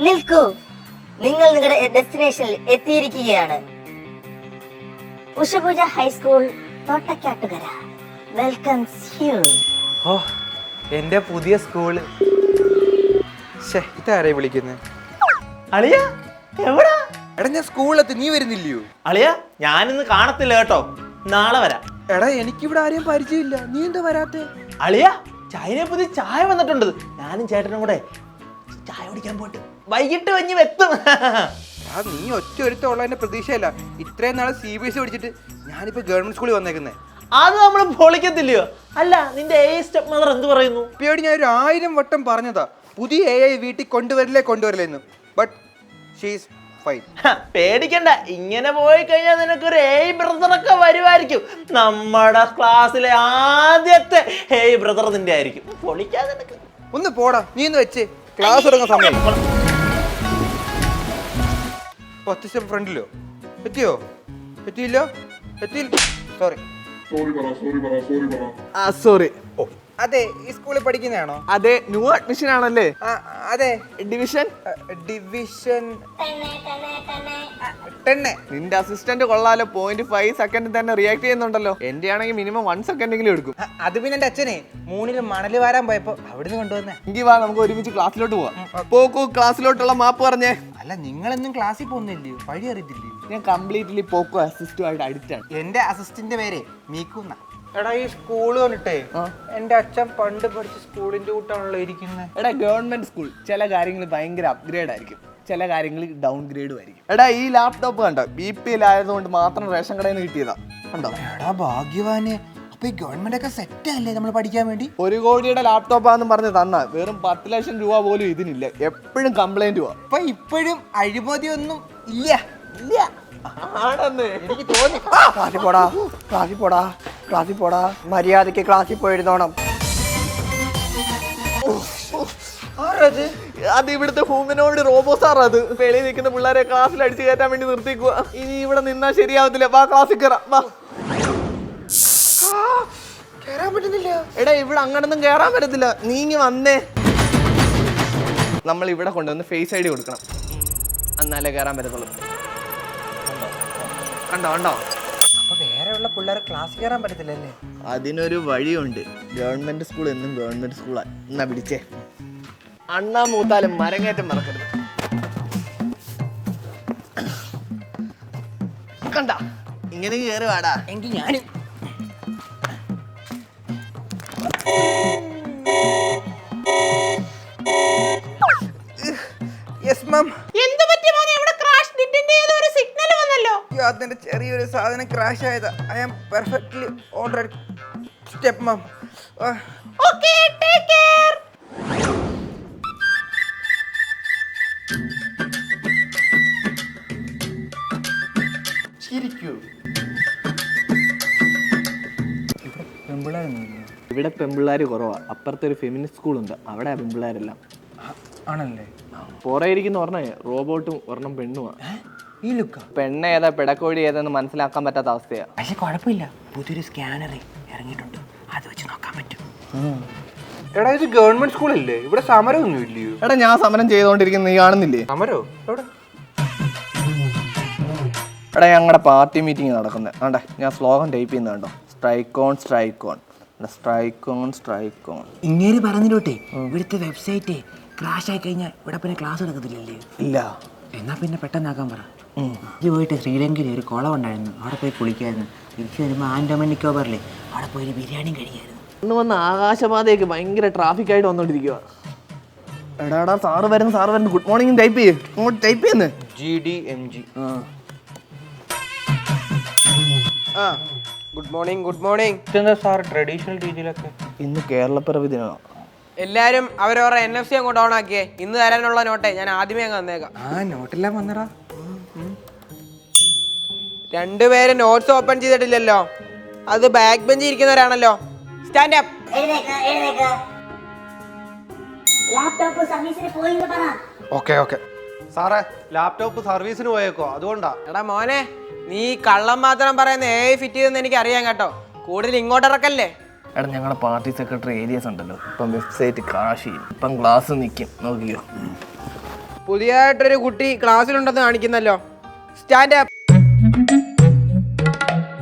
നിൽക്കൂ. നിങ്ങൾ നിങ്ങളുടെ ഡെസ്റ്റിനേഷനിൽ എത്തിയിരിക്കുകയാണ്. ഉഷപൂജ high school Thottakkattukara. Welcomes you. ഓ എന്റെ പുതിയ സ്കൂൾ. ശ്ശേ, ഇതാരെ വിളിക്കുന്നത് അളിയ എവിടാ? എടാ ഞാൻ സ്കൂളിലെത്തി നീ വരുന്നില്ലയോ? അളിയ ഞാനിന്ന് കാണത്തില്ല കേട്ടോ. നാളെ വരാം. എടാ എനിക്കിവിടെ ആരെയും പരിചയമില്ല. നീ എന്താ വരാത്തെ? അളിയ ചായനെ പുതിയ ചായ വന്നിട്ടുണ്ട്. ഞാനും ചേട്ടനും കൂടെ ചായ കുടിക്കാൻ പോയിട്ട് വൈകിട്ട് വഞ്ഞ് വെത്തും ആ നീ ഒറ്റ ഒരുത്തുള്ളതിന്റെ പ്രതീക്ഷയല്ല. ഇത്രയും നാളെ സി ബി എസ് പഠിച്ചിട്ട് ഞാനിപ്പോ ഗവൺമെന്റ് സ്കൂളിൽ വന്നേക്കുന്നേ. അത് നമ്മൾ പൊളിക്കത്തില്ലയോ? അല്ല നിന്റെ എ സ്റ്റെപ്പ് മദർ എന്ത് പറയുന്നു? പേടി ഞാൻ ഒരു ആയിരം വട്ടം പറഞ്ഞതാ. പുതിയ എ ഐ വീട്ടിൽ കൊണ്ടുവരില്ലേ കൊണ്ടുവരില്ലേ എന്ന്. ബട്ട് ഷീസ് ഫൈൻ പേടിക്കണ്ട. ഇങ്ങനെ പോയി കഴിഞ്ഞാൽ നിനക്കൊരു ഏയ് ബ്രദറൊക്കെ വരുമായിരിക്കും. നമ്മുടെ ക്ലാസ്സിലെ ആദ്യത്തെ ഹേയ് ബ്രദർ നിന്റെ ആയിരിക്കും. പൊളിക്കാതെ ഒന്ന് പോടാ നീ ഒന്ന് വെച്ച്. ക്ലാസ് തുടങ്ങുന്ന സമയം. ഒത്തിരി ഫ്രണ്ടിലോ? എത്തിയോ എത്തിയില്ലോ എത്തിയില്ല സോറി സോറി അതെ ഈ സ്കൂളിൽ പഠിക്കുന്നതാണോ? അതെ ന്യൂ അഡ്മിഷൻ ആണല്ലേ? അതെ. ഡിവിഷൻ ഡിവിഷൻ ടെന്നെ നിന്റെ അസിസ്റ്റന്റ് കൊള്ളാലോ. പോയിന്റ് ഫൈവ് സെക്കൻഡിൽ തന്നെ റിയാക്ട് ചെയ്യുന്നുണ്ടല്ലോ. എന്റെ ആണെങ്കിൽ മിനിമം വൺ സെക്കൻഡെങ്കിലും എടുക്കും. അത് പിന്നെ എന്റെ അച്ഛനെ. മൂന്നിൽ മണൽ വാരാൻ പോയപ്പോ അവിടുന്ന് കൊണ്ടുവന്നേ. എങ്കിൽ വാ നമുക്ക് ഒരുമിച്ച് ക്ലാസ്സിലോട്ട് പോവാം. പോക്കു ക്ലാസ്സിലോട്ടുള്ള മാപ്പ് പറഞ്ഞേ. അല്ല നിങ്ങളെന്നും ക്ലാസ്സിൽ പോകുന്നില്ലയോ വഴി അറിയത്തില്ലയോ ഞാൻ കംപ്ലീറ്റ്ലി പോക്കോ അസിസ്റ്റുമായിട്ട് അഡിക്റ്റ് ആണ്. എന്റെ അസിസ്റ്റന്റ് പേര് മീക്കുന്ന. എടാ ഈ സ്കൂൾ വന്നിട്ടേ എന്റെ അച്ഛൻ പണ്ട് പഠിച്ച സ്കൂളിന്റെ കൂട്ടാണല്ലോ ഇരിക്കുന്നത് എടാ ഗവൺമെന്റ് സ്കൂൾ ചില കാര്യങ്ങൾ ഭയങ്കര അപ്ഗ്രേഡ് ആയിരിക്കും. ചില കാര്യങ്ങൾ ഡൗൺ ഗ്രേഡും ആയിരിക്കും. എടാ ഈ ലാപ്ടോപ്പ് കണ്ടോ? ബി പി എൽ ആയതുകൊണ്ട് മാത്രം റേഷൻ കടയിൽ നിന്ന് കിട്ടിയതാ. കണ്ടോ? എടാ ഭാഗ്യവാന്. അപ്പൊ ഈ ഗവൺമെന്റ് ഒക്കെ സെറ്റ് അല്ലേ നമ്മൾ പഠിക്കാൻ വേണ്ടി? ഒരു കോടിയുടെ ലാപ്ടോപ്പാന്ന് പറഞ്ഞ് തന്ന. വെറും പത്ത് ലക്ഷം രൂപ പോലും ഇതിനില്ല. എപ്പോഴും കംപ്ലൈന്റ് പോവാ അപ്പൊ ഇപ്പോഴും അഴിമതിയൊന്നും ഇല്ല. ഇല്ല. ആണെന്ന് എനിക്ക് തോന്നി. ക്ലാസ്സിൽ പോടാ. ക്ലാസ്സിൽ പോടാ. മര്യാദയ്ക്ക് ക്ലാസ്സിൽ പോയിരുന്നോണം. ആരത്? അത് ഇവിടുത്തെ ഹൂമനോട് റോബോ സാർ അത് വെളിയിൽ നിൽക്കുന്ന പിള്ളേരെ ക്ലാസ്സിൽ അടിച്ചു കയറ്റാൻ വേണ്ടി നിർത്തിക്കുക ഇനി ഇവിടെ നിന്നാ ശരിയാവത്തില്ല. വാ ക്ലാസ്സിൽ കയറാം വാ. കേറാൻ പറ്റുന്നില്ല. എടാ ഇവിടെ അങ്ങനൊന്നും കയറാൻ പറ്റത്തില്ല. നീങ്ങി വന്നേ. നമ്മൾ ഇവിടെ കൊണ്ടുവന്ന് ഫേസ് ഐ ഡി കൊടുക്കണം എന്നാലേ കയറാൻ പറ്റത്തുള്ളൂ. കണ്ടോ? കണ്ടോ? ഉള്ള പിള്ളേരെ ക്ലാസ് കയറാൻ പറ്റത്തില്ലല്ലേ? അതിനൊരു വഴിയുണ്ട്. ഗവൺമെന്റ് സ്കൂൾ എന്നും ഗവൺമെന്റ് സ്കൂളാ. എന്നാ പിടിച്ചേ. അണ്ണാ മൂത്താലും മരങ്ങേറ്റം മറക്കരുത്. കണ്ട? ഇങ്ങനെ കയറി വാടാ എങ്കിൽ ഞാനും. വന്നല്ലോ അതിന്റെ ചെറിയൊരു സാധനം ക്രാഷ് ആയതാ. I am. Perfectly already step ma'am okay take care ഇവിടെ പെമ്പിള്ളാർ കുറവാ. അപ്പുറത്തെ ഒരു ഫെമിനിസ്റ്റ് സ്കൂളുണ്ട് അവിടെ പെമ്പിള്ളാരെല്ലാം. ആണല്ലേ? പുറയിരിക്കുന്ന പറഞ്ഞേ. റോബോട്ടും ഒരെണ്ണം പെണ്ണുമാ ഈ ലുക്ക. പെണ്ണ് ഏതാ പിടക്കോഴി ഏതെന്ന് മനസ്സിലാക്കാൻ പറ്റാത്ത അവസ്ഥയാ. പക്ഷെ കുഴപ്പമില്ല. പുതിയൊരു സ്കാനർ ഇറങ്ങിയിട്ടുണ്ട്. അത് വെച്ച് നോക്കാൻ പറ്റും. എടാ ഇത് ഗവൺമെന്റ് സ്കൂളല്ലേ ഇവിടെ സമരമൊന്നും ഇല്ലയോ? എടാ ഞാൻ സമരം ചെയ്തുകൊണ്ടിരിക്കുന്ന നീ കാണുന്നില്ലേ? സമരോ? എവിടെ? എടാ ഞങ്ങളുടെ പാർട്ടി മീറ്റിംഗ് നടക്കുന്നത് ആണ്ടെ ഞാൻ സ്ലോഗൻ ടൈപ്പ് ചെയ്യുന്നുണ്ടോ strike on strike on strike on strike on ഇങ്ങനെ പറഞ്ഞിട്ടോട്ടെ ഇവിടുത്തെ വെബ്സൈറ്റ് ക്രാഷ് ആയി കഴിഞ്ഞാൽ ഇവിടെ പിന്നെ ക്ലാസ് എടുക്കത്തില്ലല്ലേ ഇല്ല. എന്നാ പിന്നെ പെട്ടെന്നാക്കാൻ പറ. ഇത് പോയിട്ട് ശ്രീലങ്കയിൽ ഒരു കുളം ഉണ്ടായിരുന്നു. അവിടെ പോയി കുളിക്കായിരുന്നു. തിരിച്ചു വരുമ്പോൾ ആൻഡോമൻ നിക്കോബറിലെ അവിടെ പോയി ഒരു ബിരിയാണി കഴിക്കായിരുന്നു. ഇന്ന് വന്ന ആകാശപാതയൊക്കെ ഭയങ്കര ട്രാഫിക് ആയിട്ട് വന്നോണ്ടിരിക്കുക എടാ എടാ സാറ് വരുന്നു സാറ് വരുന്നു. ഗുഡ് മോർണിംഗ് ടൈപ്പ് ചെയ്യ്. ഇങ്ങോട്ട് ടൈപ്പ് ചെയ്യുന്നു. ജി ഡി എം ജി ആ. ഗുഡ് മോർണിംഗ് ഗുഡ് മോർണിംഗ് ഇതെന്താ സാർ ട്രഡീഷണൽ രീതിയിലൊക്കെ? ഇന്ന് കേരളപ്പിറവി ദിനമാണ് എല്ലാരും അവരവരുടെ എൻ എഫ് സി അങ്ങോട്ട് ഓൺ ആക്കിയേ. ഇന്ന് തരാനുള്ള നോട്ടെ ഞാൻ ആദ്യമേ അങ്ങ് വന്നേക്കാം ആ നോട്ടെല്ലാം വന്നടാ. രണ്ടുപേരും നോട്ട്സ് ഓപ്പൺ ചെയ്തിട്ടില്ലല്ലോ. അത് ബാക്ക് ബെഞ്ചിൽ ഇരിക്കുന്നവരാണല്ലോ. സ്റ്റാൻഡ് അപ്പ് ലാപ്ടോപ്പ് സർവീസിന് പോയിന്ന് പറ. Okay okay. സാറേ ലാപ്ടോപ്പ് സർവീസിന് പോയേക്കോ അതുകൊണ്ടാ. എടാ മോനെ നീ കള്ളം മാത്രം പറയുന്ന ഏ ഫിറ്റ് ചെയ്തെന്ന് എനിക്ക് അറിയാം കേട്ടോ. കൂടുതൽ ഇങ്ങോട്ട് ഇറക്കല്ലേ? എടാ ഞങ്ങളുടെ പാർട്ടി സെക്രട്ടറി ഏരിയസ് ഉണ്ടല്ലോ. ഇപ്പം വെബ്സൈറ്റ് ക്രാഷ് ചെയ്യും. ഇപ്പം ക്ലാസ് നിൽക്കും നോക്കിയോ പുതിയതായിട്ടൊരു കുട്ടി ക്ലാസ്സിലുണ്ടെന്ന് കാണിക്കുന്നല്ലോ. സ്റ്റാൻഡ് അപ്പ്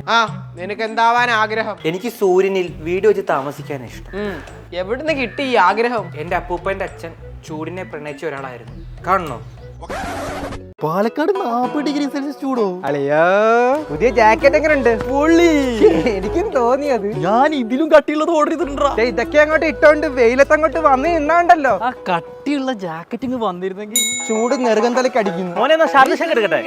ആ നിനക്ക് എന്താവാൻ ആഗ്രഹം? എനിക്ക് സൂര്യനിൽ വീട് വെച്ച് താമസിക്കാൻ ഇഷ്ടം. ഉം. എവിടുന്ന് കിട്ടി ഈ ആഗ്രഹം? എന്റെ അപ്പൂപ്പന്റെ അച്ഛൻ ചൂടിനെ പ്രണയിച്ച ഒരാളായിരുന്നു. കാണണോ പാലക്കാട് നാപ്പത് ഡിഗ്രി സെൽഷ്യസ് ചൂടോ? അളിയോ പുതിയ ജാക്കറ്റ് എങ്ങനെ ഉണ്ട് പൊള്ളി. എനിക്കും തോന്നിയത് ഞാൻ ഇതിലും കട്ടിയുള്ളത് ഓർഡർ ചെയ്തിട്ടുണ്ടോ ദേ, ഇതൊക്കെ അങ്ങോട്ട് ഇട്ടോണ്ട് വെയിലത്ത് അങ്ങോട്ട് വന്ന് നിന്നാണ്ടല്ലോ. ആ കട്ടിയുള്ള ജാക്കറ്റിങ് വന്നിരുന്നെങ്കിൽ ചൂട് നെറുകം തലക്ക് അടിക്കുന്നു. മോനെ എന്നാ ഷാർജ് ഷേക്ക് എടുക്കട്ടെ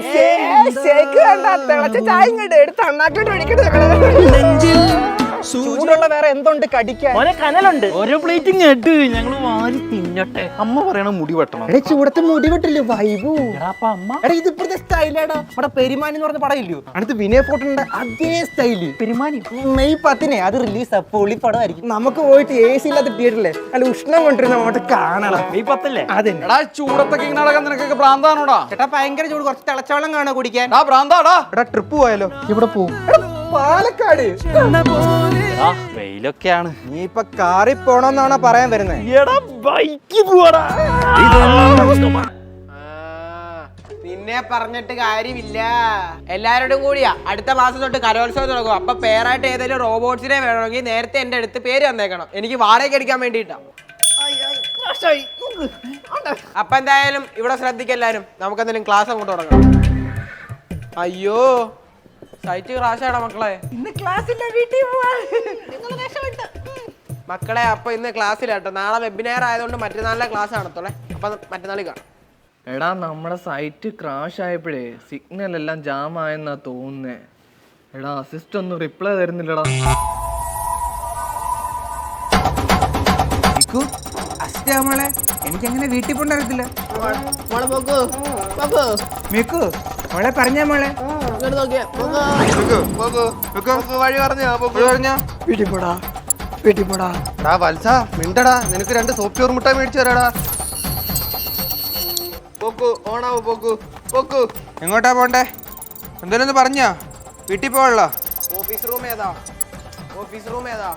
ചൂടുള്ള വേറെ എന്തുണ്ട് കടിക്കാൻ? മോനെ കനലുണ്ട്. ഓരോ പ്ലേറ്റ് കേട്ട് ഞങ്ങൾ വാരി തിന്നട്ടെ. അമ്മ പറയണ മുടി വെട്ടണം. എടേ ചൂടത്ത് മുടി വെട്ടില്ലേ വൈബു? അമ്മ. എടാ ഇത് ഇപ്പോഴത്തെ സ്റ്റൈലാടാ നമ്മുടെ പെരുമാനി എന്ന് പറഞ്ഞ പടം ഇല്ലയോ അടുത്ത് വിനയ ഫോട്ടുണ്ട് അതേ സ്റ്റൈൽ പെരുമാനി. മെയ് പത്തിനെ അത് റിലീസ് പൊളി പടമായിരിക്കും. നമുക്ക് പോയിട്ട് എ സി ഇല്ലാത്ത തിയേറ്ററിലെ അല്ല ഉഷ്ണം കൊണ്ടിരുന്ന അങ്ങോട്ട് കാണണം. മെയ് പത്തല്ലേ? അതെ. എടാ ചൂടത്തൊക്കെ ഇങ്ങനെ നടക്കാൻ നിനക്കൊക്കെ ഭ്രാന്താണോടാ? ചേട്ടാ ഭയങ്കര ചൂട്. കുറച്ച് തിളച്ചവെള്ളം കാണാ കുടിക്കാൻ. ആ ഭ്രാന്താടാ. എടാ ട്രിപ്പ് പോയാലോ? ഇവിടെ പോവും. പാലക്കാട്. ആ വെയിലൊക്കെയാണ്. നീ ഇപ്പൊ കാറി പോണോന്നാണോ പറയാൻ വരുന്നത് എടാ ബൈക്ക് പോവാടാ നിന്നെ പറഞ്ഞിട്ട് കാര്യമില്ല. എല്ലാരോടും കൂടിയാ. അടുത്ത മാസം തൊട്ട് കലോത്സവം തുടങ്ങും. അപ്പൊ പേരായിട്ട് ഏതെങ്കിലും റോബോട്ട്സിനെ വേണമെങ്കിൽ നേരത്തെ എന്റെ അടുത്ത് പേര് വന്നേക്കണം എനിക്ക് വാടകയ്ക്ക് അടിക്കാൻ വേണ്ടിയിട്ടാ. അപ്പൊ എന്തായാലും ഇവിടെ ശ്രദ്ധിക്കെല്ലാരും നമുക്ക് എന്തെങ്കിലും ക്ലാസ് അങ്ങോട്ട് തുടങ്ങാം. അയ്യോ. സൈറ്റ് ക്ലാസ്സാടാ മക്കളെ. ഇന്ന് ക്ലാസ്സില്ല വീട്ടിൽ പോവാ മക്കളെ അപ്പൊ ഇന്ന് ക്ലാസ്സിലാട്ടോ. നാളെ വെബിനാർ ആയതുകൊണ്ട് മറ്റന്നാളിലെ ക്ലാസ് കാണത്തോളെ അപ്പൊ മറ്റന്നാളിൽ കാണാം. എടാ നമ്മുടെ സൈറ്റ് ക്രാഷ് ആയപ്പോഴേ സിഗ്നൽ എല്ലാം ജാം ആയെന്നാ തോന്നുന്നേ. എടാ അസിസ്റ്റ് ഒന്നും റിപ്ലൈ തരുന്നില്ലടാ. മോളെ. എനിക്കങ്ങനെ വീട്ടിൽ പോണ്ടറിയത്തില്ല മിക്കു മോളെ പറഞ്ഞ മോളെ. ഇങ്ങോട്ട് നോക്കിയേ. വഴി പറഞ്ഞോ പറഞ്ഞ വീട്ടിൽ പോടാ വീട്ടിൽ പോടാ എടാ വത്സ മിണ്ടടാ. നിനക്ക് രണ്ട് സോപ്പ് ചോറ് മുട്ട മേടിച്ചു തരാടാ. പോക്കു ഓണാവു പോക്കു പോക്കു എങ്ങോട്ടാ പോണ്ടേ? എന്തേലും ഒന്ന് പറഞ്ഞാ. വീട്ടിൽ പോവാളോ ഓഫീസ് റൂം ഏതാ? ഓഫീസ് റൂം ഏതാ?